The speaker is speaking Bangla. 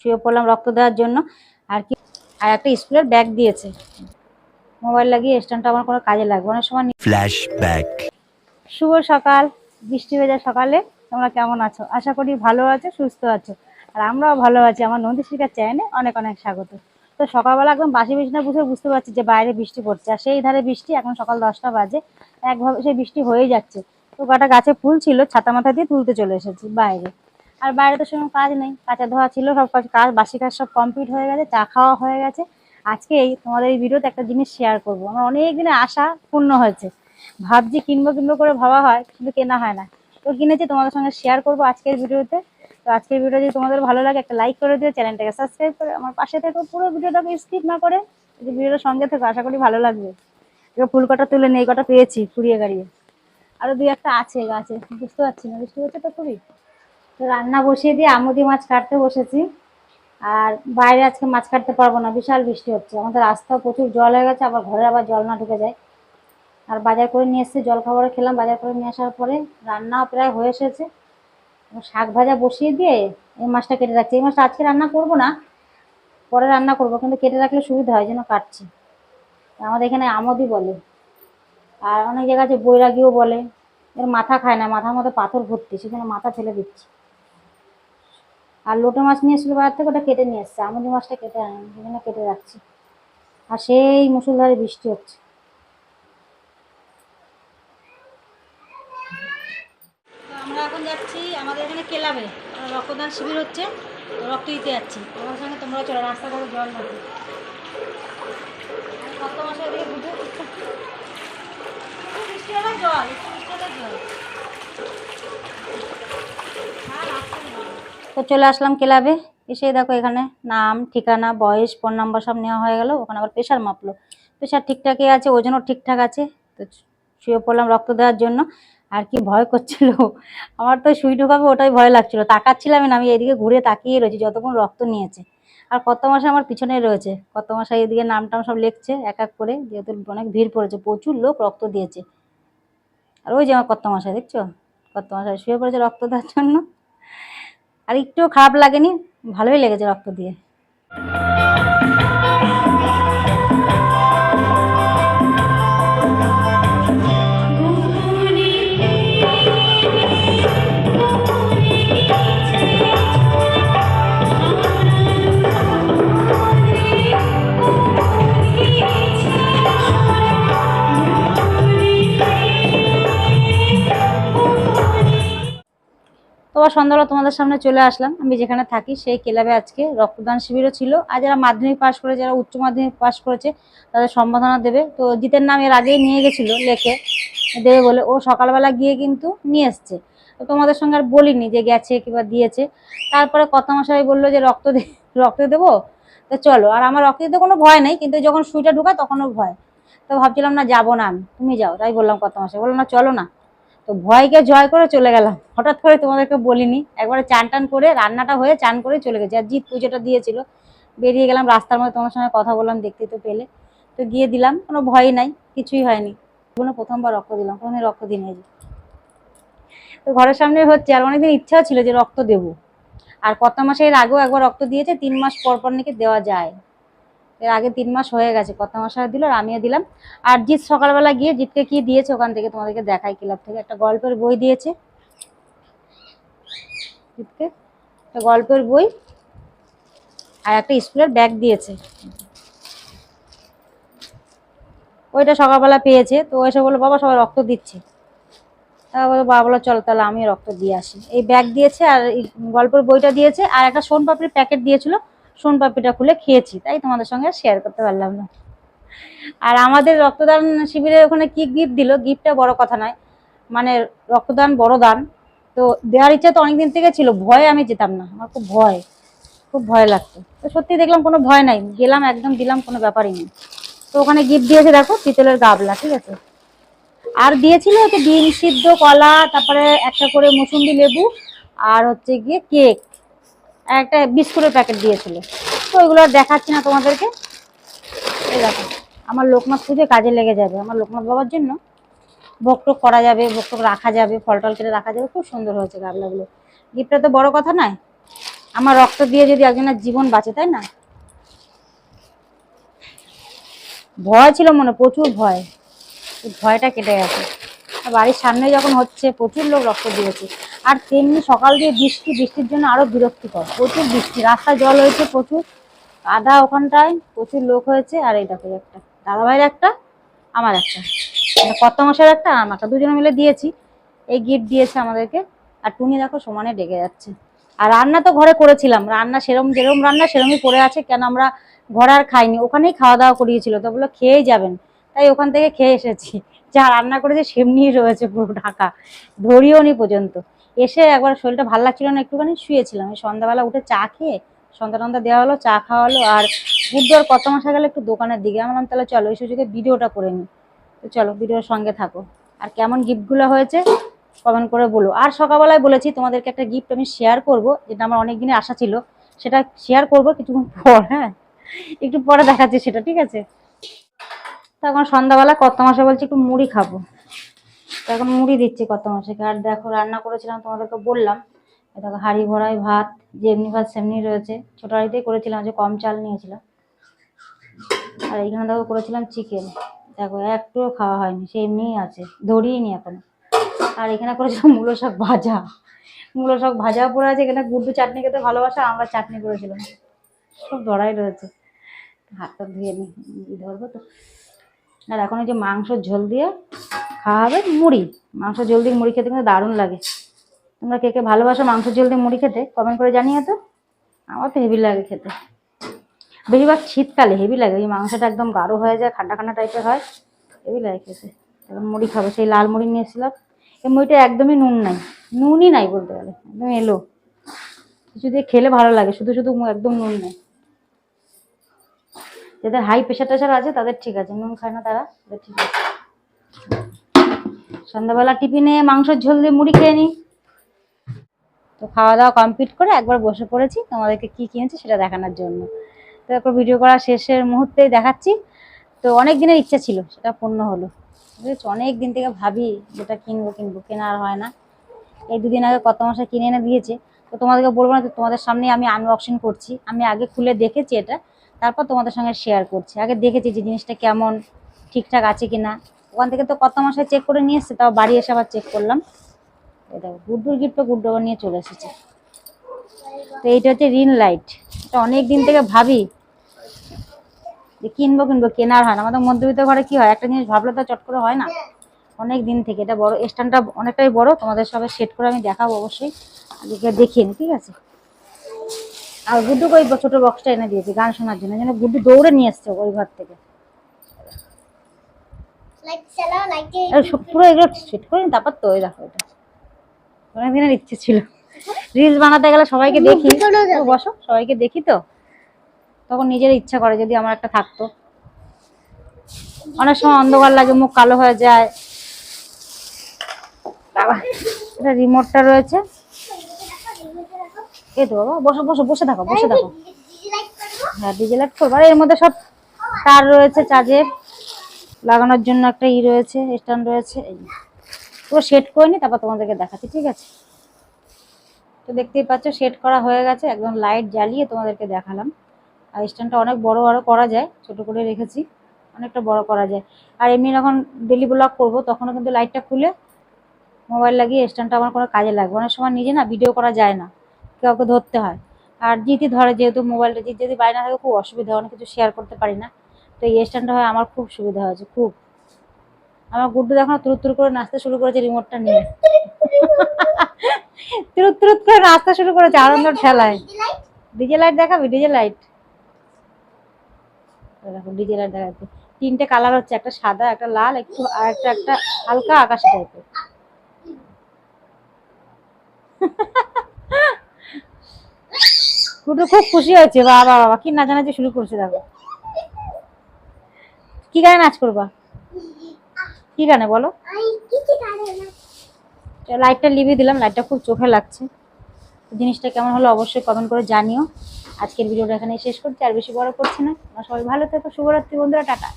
শুয়ে পড়লাম রক্ত দেওয়ার জন্য। আর কি আর একটা স্কুলের ব্যাগ দিয়েছে। মোবাইল লাগিয়ে স্ট্যান্ডটা আমার কোনো কাজে লাগবে অনেক সময় নি- Flashback. শুভ সকাল। বৃষ্টি ভেজা সকালে তোমরা কেমন আছো? আশা করি ভালো আছো সুস্থ আছো। আর আমরাও ভালো আছি। আমার নন্দী শিকার চ্যানেলে অনেক অনেক স্বাগত। তো সকালবেলা একদম বাসি বিছনা বুঝে বুঝতে পারছি যে বাইরে বৃষ্টি পড়ছে। আর সেই ধারে বৃষ্টি এখন সকাল দশটা বাজে। একভাবে সেই বৃষ্টি হয়েই যাচ্ছে। তো কটা গাছে ফুল ছিল ছাতা মাথা দিয়ে তুলতে চলে এসেছি বাইরে। আর বাইরে তো সেরকম কাজ নেই। কাঁচা ধোয়া ছিল, সব কাজ কাজ, বাসি কাজ সব কমপ্লিট হয়ে গেছে, চা খাওয়া হয়ে গেছে। আজকে এই তোমাদের এই ভিডিওতে একটা জিনিস শেয়ার করব। আমার অনেক দিনের আশা পূর্ণ হয়েছে। ভাবছি কিনবো কিনবো করে ভাবা হয়, কিন্তু কেনা হয় না। তো কিনেছি, তোমাদের সঙ্গে শেয়ার করব আজকের ভিডিওতে তো। আজকের ভিডিও যদি তোমাদের ভালো লাগে, একটা লাইক করে দিও চ্যানেলটাকে সাবস্ক্রাইব করে আমার পাশে থেকে। পুরো ভিডিওটাকে স্কিপ না করে যদি ভিডিওটার সঙ্গে থেকে, আশা করি ভালো লাগবে। এবার ফুল কটা তুলে নেই কটা পেয়েছি কুড়িয়ে গাড়িয়ে। আরও দুই একটা আছে, গাছে। বুঝতে পারছি না, বৃষ্টি হচ্ছে তো খুবই। তো রান্না বসিয়ে দিয়ে আমুদি মাছ কাটতে বসেছি। আর বাইরে আজকে মাছ কাটতে পারব না, বিশাল বৃষ্টি হচ্ছে। আমাদের রাস্তাও প্রচুর জল হয়ে গেছে, আবার ঘরে আবার জল না ঢুকে যায়। আর বাজার করে নিয়ে এসেছি, জল খাবারে খেলাম। বাজার করে নিয়ে আসার পরে রান্নাও প্রায় হয়ে এসেছে। শাক ভাজা বসিয়ে দিয়ে এই মাছটা কেটে রাখছি। এই মাছটা আজকে রান্না করব না, পরে রান্না করব, কিন্তু কেটে রাখলে সুবিধা হয়, যেন কাটছি। আমাদের এখানে আমদি বলে। আর অনেক জায়গা আছে বৈরাগীও বলে। এর মাথা খায় না, মাথার মধ্যে পাথর ভর্তি সেখানে মাথা ফেলে দিচ্ছি। আর লোটে মাছ নিয়ে এসেছিল বাজার থেকে, ওটা কেটে নিয়ে এসছে। আমদি মাছটা কেটে আনি কেটে রাখছি। আর সেই মুসুলধারে বৃষ্টি হচ্ছে। আমরা এখন যাচ্ছি আমাদের এখানে ক্লাবে। রক্তদান শিবির হচ্ছে, রক্ত দিতে যাচ্ছি। আমার সঙ্গে তোমরা চলো রাস্তা ধরে জল নাকি কত মাসে এদিকে বুঝে বৃষ্টি হলে জল একটু বৃষ্টি হলে জল হ্যাঁ, রাস্তায় জল। তো চলে আসলাম ক্লাবে। এসে দেখো এখানে নাম, ঠিকানা, বয়স, ফোন নাম্বার সব নেওয়া হয়ে গেল। ওখানে আবার প্রেশার মাপলো। প্রেশার ঠিকঠাকই আছে, ওজনও ঠিকঠাক আছে। তো শুয়ে পড়লাম রক্ত দেওয়ার জন্য। আর কি ভয় করছিল? আমার তো সুই ঢুকাবে, ওটাই ভয় লাগছিল। তাকাচ্ছিলাম না, আমি এদিকে ঘুরে তাকিয়ে রয়েছি, যতক্ষণ রক্ত নিয়েছে। আর কত মাসে আমার পিছনে রয়েছে? কত মাসে এদিকে নাম টাম সব লিখছে, এক এক করে। যেহেতু অনেক ভিড় পড়েছে, প্রচুর লোক রক্ত দিয়েছে। আর ওই যে আমার কত মাসে, দেখছ? কত মাসে শুয়ে পড়েছে রক্ত দেওয়ার জন্য? আর একটুও খারাপ লাগেনি ভালোই লেগেছে রক্ত দিয়ে। আবার সন্ধ্যাবেলা তোমাদের সামনে চলে আসলাম। আমি যেখানে থাকি সেই ক্লাবে আজকে রক্তদান শিবিরও ছিল। আর যারা মাধ্যমিক পাশ করে, যারা উচ্চ মাধ্যমিক পাশ করেছে, তাদের সম্বোধনা দেবে। তো জিতের নাম এর আগেই নিয়ে গেছিল লেখে। দেবে বলে ও সকালবেলা গিয়ে কিন্তু নিয়ে এসছে। তো তোমাদের সঙ্গে আর বলিনি যে গেছে কিংবা দিয়েছে। তারপরে কত মশাই বলল যে রক্ত রক্ত দেবো? তো চলো। আর আমার রক্ত দিতে কোনো ভয় নেই, কিন্তু যখন সুইটা ঢুকায় তখনও ভয়। তো ভাবছিলাম না যাব না আমি। তুমি যাও। তাই বললাম কত মাসে বলল না, চলো না। তো ভয়কে জয় করে চলে গেলাম। হঠাৎ করে তোমাদেরকে বলিনি। একবারে চান টান করে, রান্নাটা হয়ে চান করে চলে গেছি। আর জিৎ পুজোটা দিয়েছিল। বেরিয়ে গেলাম রাস্তার মধ্যে, তোমার সঙ্গে কথা বললাম, দেখতে তো পেলে। তো গিয়ে দিলাম, কোনো ভয় নাই, কিছুই হয়নি। কোনো প্রথমবার রক্ত দিলাম, কোনোদিন রক্ত দিই নাই তো ঘরের সামনে হচ্ছে, আর অনেকদিন ইচ্ছাও ছিল যে রক্ত দেব। আর কত মাসের আগেও একবার রক্ত দিয়েছে, তিন মাস পর পর নাকি দেওয়া যায়। এর আগে তিন মাস হয়ে গেছে। কত মাস দিল আর আমিও দিলাম। আর জিৎ সকালবেলা গিয়ে জিতকে কি দিয়েছে ওখান থেকে তোমাদেরকে দেখাই ক্লাব থেকে। একটা গল্পের বই দিয়েছে। জিৎকে একটা গল্পের বই আর একটা স্কুলের ব্যাগ দিয়েছে। ওইটা সকালবেলা পেয়েছে। তো এসে বলল, বাবা, সবাই রক্ত দিচ্ছে। তারপর বাবা বলল চলো, তাহলে আমি রক্ত দিয়ে আসি। এই ব্যাগ দিয়েছে আর গল্পের বইটা দিয়েছে। আর একটা সোন পাপড়ির প্যাকেট দিয়েছিল। সোন পাপড়িটা খুলে খেয়েছি, তাই তোমাদের সঙ্গে শেয়ার করতে পারলাম না। আর আমাদের রক্তদান শিবিরে ওখানে কি গিফট দিল? গিফটটা বড় কথা নয় মানে রক্তদান বড় দান। তো দেওয়ার ইচ্ছা তো অনেকদিন থেকে ছিল, ভয়ে আমি যেতাম না, আমার খুব ভয় খুব ভয় লাগতো। তো সত্যি দেখলাম কোনো ভয় নাই, গেলাম একদম, দিলাম, কোনো ব্যাপারই নেই। তো ওখানে গিফট দিয়েছে, দেখো, পিতলের গাবলা, ঠিক আছে? আর দিয়েছিল হচ্ছে ডিম সিদ্ধ, কলা, তারপরে একটা করে মুসুন্দি লেবু, আর হচ্ছে গিয়ে কেক একটা বিস্কুটের প্যাকেট দিয়েছিল। তো ওইগুলো আর দেখাচ্ছি না তোমাদেরকে। এই দেখো, আমার লোকনাথ পুজো কাজে লেগে যাবে। আমার লোকনাথ বাবার জন্য টোগ করা যাবে টোগ রাখা যাবে, ফল টল কেটে রাখা যাবে। খুব সুন্দর হয়েছে গাবলাগুলো। গিফটটা তো বড় কথা নয়, আমার রক্ত দিয়ে যদি একজনের জীবন বাঁচে, তাই না? ভয় ছিল মনে, প্রচুর ভয়। ভয়টা কেটে গেছে। বাড়ির সামনে যখন হচ্ছে, প্রচুর লোক রক্ত দিয়েছে। আর তেমনি সকাল দিয়ে বৃষ্টি, বৃষ্টির জন্য আরও বিরক্তিকর। প্রচুর বৃষ্টি, রাস্তায় জল হয়েছে প্রচুর কাদা ওখানটায় প্রচুর লোক হয়েছে, আর এই দেখো একটা দাদা ভাইয়ের একটা, আমার একটা। কত মাসের একটা, আর আমার একটা, দুজনে মিলে দিয়েছি। এই গিফট দিয়েছে আমাদেরকে, আর টুনি দেখো সমানে ডেকে যাচ্ছে। আর রান্না তো ঘরে করেছিলাম, রান্না সেরম যেরকম রান্না সেরমই পড়ে আছে, কেন আমরা ঘরে আর খাইনি। ওখানেই খাওয়া দাওয়া করিয়েছিল, তো বলল খেয়েই যাবেন। তাই ওখান থেকে খেয়ে এসেছি। যা রান্না করেছে সেমনিই রয়েছে পুরো ঢাকা, ধরিও নি পর্যন্ত। এসে একবার শরীরটা ভালো লাগছিল না, একটুখানি শুয়েছিলাম। সন্ধ্যাবেলা উঠে চা খেয়ে সন্ধ্যা টন্ধা দেওয়া হলো, চা খাওয়া হলো, আর বুদ্ধ আর কত মাসে গেলে একটু দোকানের দিকে। আমি তাহলে চলো, এই সুযোগে ভিডিওটা করে নিই তো চলো, ভিডিওর সঙ্গে থাকো। আর কেমন গিফটগুলো হয়েছে কমেন্ট করে বলো। আর সকালবেলায় বলেছি, তোমাদেরকে একটা গিফট আমি শেয়ার করব, যেটা আমার অনেক দিনের আশা ছিল। সেটা শেয়ার করব কিছুক্ষণ পর হ্যাঁ? একটু পরে দেখাচ্ছি সেটা, ঠিক আছে? তখন সন্ধ্যাবেলা কত মাসে বলছি, একটু মুড়ি খাব। এখন মুড়ি দিচ্ছি কত মাসে। আর দেখো, রান্না করেছিলাম, তোমাদেরকে বললাম। দেখো, হাঁড়ি ভরাই ভাত, যেমনি ভাত সেমনি রয়েছে। ছোটো হাঁড়িতেই করেছিলাম যে কম চাল নিয়েছিলাম আর এইখানে দেখো, করেছিলাম চিকেন দেখো, একটুও খাওয়া হয়নি, সে এমনিই আছে ধরিয়ে নি এখন। আর এখানে করেছিলাম মূলো শাক ভাজা। মূলো শাক ভাজা পড়ে আছে, এখানে গুড্ডু চাটনি খেতে ভালোবাসা, আমরা চাটনি করেছিলাম। সব ধরাই রয়েছে। হাতটা ধুয়ে নি, ধরবো তো। আর এখন ওই যে মাংসর ঝোল দিয়ে খাওয়া হবে মুড়ি। মাংস ঝোল দিয়ে মুড়ি খেতে কিন্তু দারুণ লাগে। তোমরা কে কে ভালোবাসো মাংস ঝোল দিয়ে মুড়ি খেতে কমেন্ট করে জানিয়ে তো। আমার তো হেভি লাগে খেতে। বেশিরভাগ শীতকালে হেভি লাগে। ওই মাংসটা একদম গাঢ় হয়ে যায়, খান্ডা খান্ডা টাইপের হয়। হেভি লাগে খেতে। এখন মুড়ি খাব। সেই লাল মুড়ি নিয়ে এসেছিলাম। এই মুড়িটা একদমই নুন নাই। নুনই নাই বলতে গেলে। একদম এলো কিছু দিয়ে খেলে ভালো লাগে। শুধু শুধু একদম নুন নেই। যাদের হাই প্রেশার টেশার আছে, তাদের ঠিক আছে। নুন খায় না তারা ঠিক আছে। সন্ধ্যাবেলা টিফিনে মাংসের ঝোল দিয়ে মুড়ি খেয়ে নিই। তো খাওয়া দাওয়া কমপ্লিট করে একবার বসে পড়েছি, তোমাদেরকে কি কিনেছি সেটা দেখানোর জন্য। তো তারপর ভিডিও করা শেষের মুহূর্তেই দেখাচ্ছি। তো অনেক দিনের ইচ্ছা ছিল, সেটা পূর্ণ হলো। বুঝেছ অনেক দিন থেকে ভাবি যেটা কিনবো কিনবো কেনা আর হয় না। এই দুদিন আগে কত মাসে কিনে এনে দিয়েছে। তো তোমাদেরকে বলব না তো তোমাদের সামনে আমি আনবক্সিং করছি। আমি আগে খুলে দেখেছি এটা, তারপর তোমাদের সঙ্গে শেয়ার করছি। আগে দেখেছি যে জিনিসটা কেমন, ঠিকঠাক আছে কি না ওখান থেকে তো কত মাসে চেক করে নিয়ে এসছে, তাও বাড়ি এসে আবার চেক করলাম। এটা গুড্ডুর গিফটটা গুড্ডু নিয়ে চলে এসেছে। তো এইটা হচ্ছে রিন লাইট এটা অনেক দিন থেকে ভাবি যে কিনবো কিনবো, কেনার হয় না। আমাদের মধ্যবিত্ত ঘরে কি হয়, একটা জিনিস ভাবলে তো চট করে হয় না। অনেক দিন থেকে। এটা বড় স্ট্যান্ডটা অনেকটাই বড়, তোমাদের সবাই সেট করে আমি দেখাবো অবশ্যই। আগে দেখিয়ে নি ঠিক আছে? আর গুড্ডুকে ওই ছোটো বক্সটা এনে দিয়েছি, গান শোনার জন্য। যেন গুড্ডু দৌড়ে নিয়ে এসছে ওই ঘর থেকে লাইক চালাও লাইকে আর সব পুরো এগুলো সেট করে তারপর তো দেখো এটা। অনেক দিনের ইচ্ছে ছিল। রিলস বানাতে গেলে সবাইকে দেখি। বসো সবাইকে দেখি তো। তখন নিজের ইচ্ছা করে যদি আমার একটা থাকতো। অনেক সময় অন্ধকার লাগে মুখ কালো হয়ে যায়। বাবা এটা রিমোটটা রয়েছে। এই তো বাবা বসো বসো বসে থাকো বসে থাকো। হ্যাঁ ডিজে লাইট করব। আর এর মধ্যে সব তার রয়েছে চার্জের লাগানোর জন্য একটা ই রয়েছে, স্ট্যান্ড রয়েছে। পুরো সেট করে নি, তারপর তোমাদেরকে দেখাচ্ছি, ঠিক আছে? তো দেখতেই পাচ্ছ সেট করা হয়ে গেছে, একদম লাইট জ্বালিয়ে তোমাদেরকে দেখালাম। আর স্ট্যান্ডটা অনেক বড় বড় করা যায়, ছোট করে রেখেছি, অনেকটা বড় করা যায়। আর এমনি যখন ডেলি ব্লগ করব, তখনও কিন্তু লাইটটা খুলে মোবাইল লাগিয়ে স্ট্যান্ডটা আমার কোনো কাজে লাগবে অনেক সময় নিজে না ভিডিও করা যায় না, কাউকে ধরতে হয়। আর জিতি ধরে, যেহেতু মোবাইলটা জিত, যদি বাইরে না থাকে খুব অসুবিধা, অনেক কিছু শেয়ার করতে পারি না। তো এই স্ট্যান্ডটা হয় আমার খুব সুবিধা হয়েছে, খুব। আমার গুড্ডু দেখো তুরুত তুরু করে নাচতে শুরু করেছে রিমোটটা নিয়ে। তুরুত তুরুত করে নাচতে শুরু করেছে আনন্দ ঠেলায় ডিজে লাইট দেখাবি? DJ light. দেখো, ডিজে লাইট দেখাচ্ছে। তিনটে কালার হচ্ছে, একটা সাদা, একটা লাল, একটু একটা একটা হালকা আকাশি টাইপের। খুব খুশি হয়েছে, বাবা বাবা, কি না নাচানাচি শুরু করছে দেখো। কি গানে নাচ করবা? কি গানে বলো? লাইটটা লিভিয়ে দিলাম লাইটটা খুব চোখে লাগছে। জিনিসটা কেমন হলো অবশ্যই কমেন্ট করে জানিও। আজকের ভিডিওটা এখানে শেষ করছি, আর বেশি বড় করছি না। সবাই ভালো থেকো, শুভরাত্রি বন্ধুরা, টাটা।